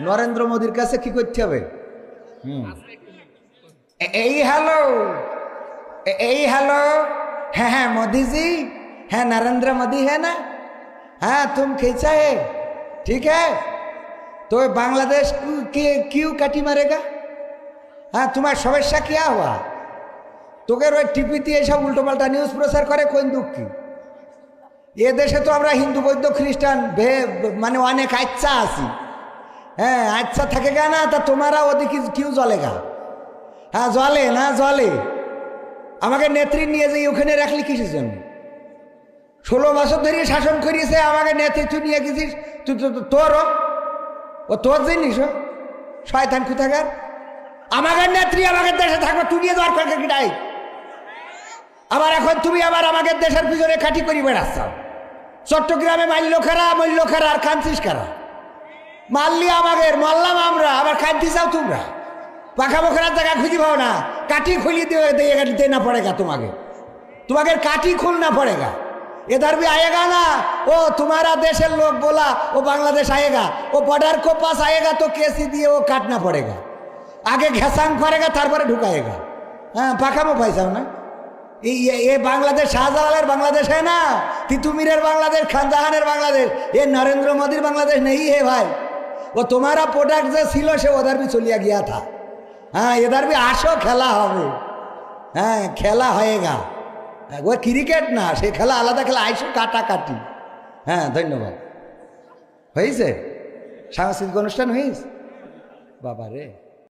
নরেন্দ্র মোদীর কাছে কি করতে হবে হুম ए- এই हेलो ए- এই हेलो हाँ हाँ मोदी जी हाँ नरेंद्र मोदी है ना हाँ तुम कैसा है ठीक है तो ये बांग्लादेश क्यों- के- क्यों काटी मारेगा हाँ तुम्हारा समस्या क्या हुआ তোকে ওই টিভিতে এইসব উল্টোপাল্টা নিউজ প্রচার করে কোন দুঃখ কি এ দেশে তো আমরা হিন্দু বৌদ্ধ খ্রিস্টান ভে মানে অনেক আচ্ছা আছি হ্যাঁ আচ্ছা থাকে গা না, তা তোমারা ওদিকে কিউ জলে গা? হ্যাঁ জলে না, জলে। আমাকে নেত্রী নিয়ে যাই ওখানে রাখলি কিসের জন্য? ষোলো বছর ধরে শাসন করিয়েছে, আমাকে নেত্রী তুই নিয়ে গেছিস তুই তো তো- তোরও ও। তোর জিনিস ও। শয়তান কোথাকার? আমাকে নেত্রী আমাকে দেশে থাকবে তুই নিয়ে যাওয়ার কাকে কিটাই আবার এখন তুমি আবার আমাকে দেশের পিছনে কাঠি করি বেড়াচ্ছ। চট্টগ্রামে মারল খারা মরল খারা, আর কান্তিস খারা মারলি আমাদের মারলাম আমরা, আবার খাইতে চাও তোমরা? পাখা বখরার জায়গা খুঁজে পাও না কাটি খুলি দিয়ে না পড়েগা তোমাকে। তোমাকে কাটি খুল না পড়েগা इधर भी আয়েগা না? ও তোমারা দেশের লোক বলা, ও বাংলাদেশ আয়েগা ও বর্ডার কোপাস আয়েগা তো কেসি দিয়ে ও কাট না পড়ে গা। আগে ঘেসাং করেগা তারপরে ঢুকায়েগা হ্যাঁ পাখামো পাইছাও না? এই এ বাংলাদেশ শাহজালালের বাংলাদেশ হ্যাঁ না? তিতুমিরের বাংলাদেশ, খানজাহানের বাংলাদেশ। এ নরেন্দ্র মোদীর বাংলাদেশ নেই হে ভাই। वो तुम्हारा प्रोडक्ट जो ছিল সে उधर भी चलिया गया था हाँ इधर भी আসো খেলা হবে হ্যাঁ খেলা হয়েগা হ্যাঁ, ও ক্রিকেট না সে খেলা আলাদা খেলা আইসো কাটাকাটি হ্যাঁ ধন্যবাদ হয়েছে সাংস্কৃতিক অনুষ্ঠান হয়েছে বাবা রে